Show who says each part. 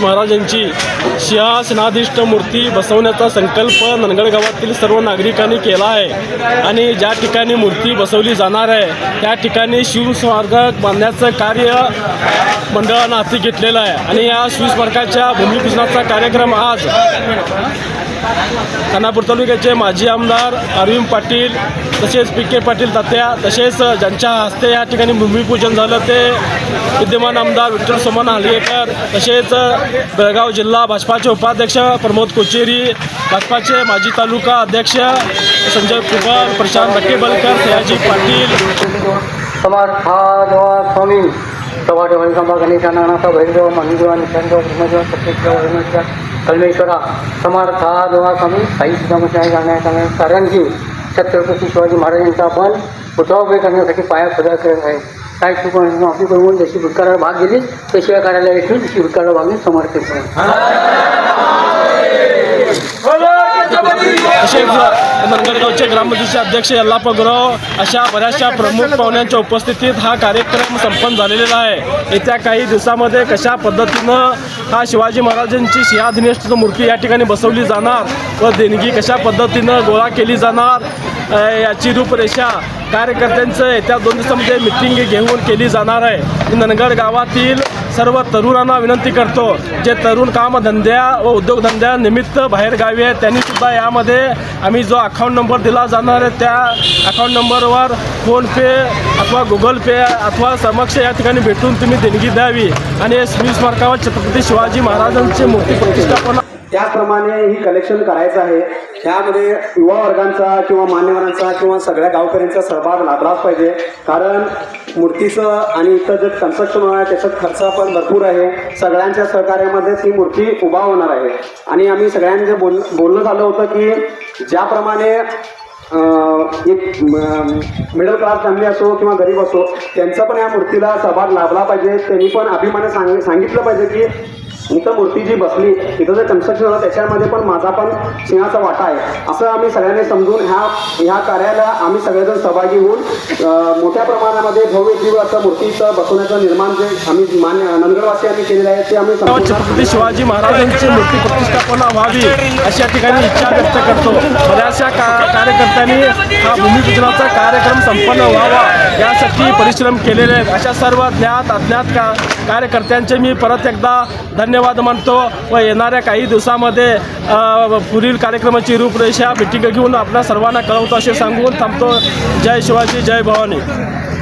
Speaker 1: महाराजांची सिंहासनाधिष्ठ मूर्ती बसवण्याचा संकल्प नंदगड गावातील सर्व नागरिकांनी केला आहे. आणि ज्या ठिकाणी मूर्ती बसवली जाणार आहे त्या ठिकाणी शिवस्मारक बांधण्याचं कार्य मंडळानं हाती घेतलेलं आहे. आणि या शिवस्मारकाच्या भूमिपूजनाचा कार्यक्रम आज खानापूर तालुक्याचे माजी आमदार अरविंद पाटील तसेच पी के पाटील तात्या तसेच ज्यांच्या हस्ते या ठिकाणी भूमिपूजन झालं ते विद्यमान आमदार विठ्ठल सोमन हालगेकर तसेच बेळगाव जिल्हा भाजपाचे उपाध्यक्ष प्रमोद कोचेरी भाजपाचे माजी तालुका अध्यक्ष संजय कुमार प्रशांत भट्टेबलकर सयाजी पाटील.
Speaker 2: समाज स्वामी सभा भैरव कलमेश्वरा समर्था देवा स्वामी साई सुधामशाही जाण्याच्या कार्यांची छत्रपती शिवाजी महाराजांचा आपण पुतळा उभे करण्यासाठी पाया खुदा करत आहे. काय चुकून माफी करून जशी भूतकाळाला भाग गेली तशी या कार्यालय येथून तशी भूतकाळाला भाग समर्थित समर्पित हो.
Speaker 1: तसेच नंदगडगावचे ग्रामपंचायतचे अध्यक्ष यल्लाप्पा अशा बऱ्याचशा प्रमुख पाहुण्यांच्या उपस्थितीत हा कार्यक्रम संपन्न झालेला आहे. येत्या काही दिवसामध्ये कशा पद्धतीनं हा शिवाजी महाराजांची सिंहाधिनिष्ठ मूर्ती या ठिकाणी बसवली जाणार व देणगी कशा पद्धतीनं गोळा केली जाणार याची रूपरेषा कार्यकर्त्यांचं येत्या दोन दिवसामध्ये मिटिंग घेऊन केली जाणार आहे. मी नंदगड गावातील सर्व तरुणांना विनंती करतो जे तरुण कामधंद्या व उद्योगधंद्यानिमित्त बाहेरगावी बाहेर गावी आहेत त्यांनी सुद्धा यामध्ये आम्ही जो अकाउंट नंबर दिला जाणार आहे त्या अकाउंट नंबरवर फोनपे अथवा गुगल पे अथवा समक्ष या ठिकाणी भेटून तुम्ही देणगी द्यावी. आणि स्मृती स्मारकावर छत्रपती शिवाजी महाराजांची मूर्ती प्रतिष्ठापना
Speaker 3: त्याचप्रमाणे ही कलेक्शन करायचं आहे. त्यामध्ये युवा वर्गांचा किंवा मान्यवरांचा किंवा सगळ्या गावकऱ्यांचा सहभाग लाभलाच पाहिजे. कारण मूर्तीचं आणि इथं जे कन्स्ट्रक्शन होणार आहे त्याचा खर्च पण भरपूर आहे. सगळ्यांच्या सहकार्यामध्ये ती मूर्ती उभा होणार आहे. आणि आम्ही सगळ्यांनी बोल बोलणं झालं होतं की ज्याप्रमाणे एक मिडल क्लास फॅमिली असो किंवा गरीब असो त्यांचा पण या मूर्तीला सहभाग लाभला पाहिजे. त्यांनी पण अभिमाने सांग सांगितलं पाहिजे की इथं मूर्ती जी बसली इथं जे कन्स्ट्रक्शन झालं त्याच्यामध्ये पण माझा पण सिंहाचा वाटा आहे. असं आम्ही सगळ्यांनी समजून ह्या ह्या कार्याला आम्ही सगळेजण सहभागी होऊन मोठ्या प्रमाणामध्ये भव्य दिव्य असं मूर्तीचं बसवण्याचं निर्माण जे आम्ही मान्य नंदगडवासियांनी केलेलं आहे ते आम्ही
Speaker 1: छत्रपती शिवाजी महाराजांची मूर्ती प्रतिष्ठापना व्हावी अशा ठिकाणी इच्छा व्यक्त करतो. बऱ्याचशा का कार्यकर्त्यांनी हा भूमिपूजनाचा कार्यक्रम संपन्न व्हावा यासाठी परिश्रम केलेले आहेत. अशा सर्व ज्ञात अज्ञात का कार्यकर्त्यांचे मी परत एकदा धन्यवाद धन्यवाद मानतो. व येणाऱ्या काही दिवसामध्ये पुढील कार्यक्रमाची रूपरेषा मिटिंग घेऊन आपल्या सर्वांना कळवतो असे सांगून थांबतो. जय शिवाजी जय भवानी.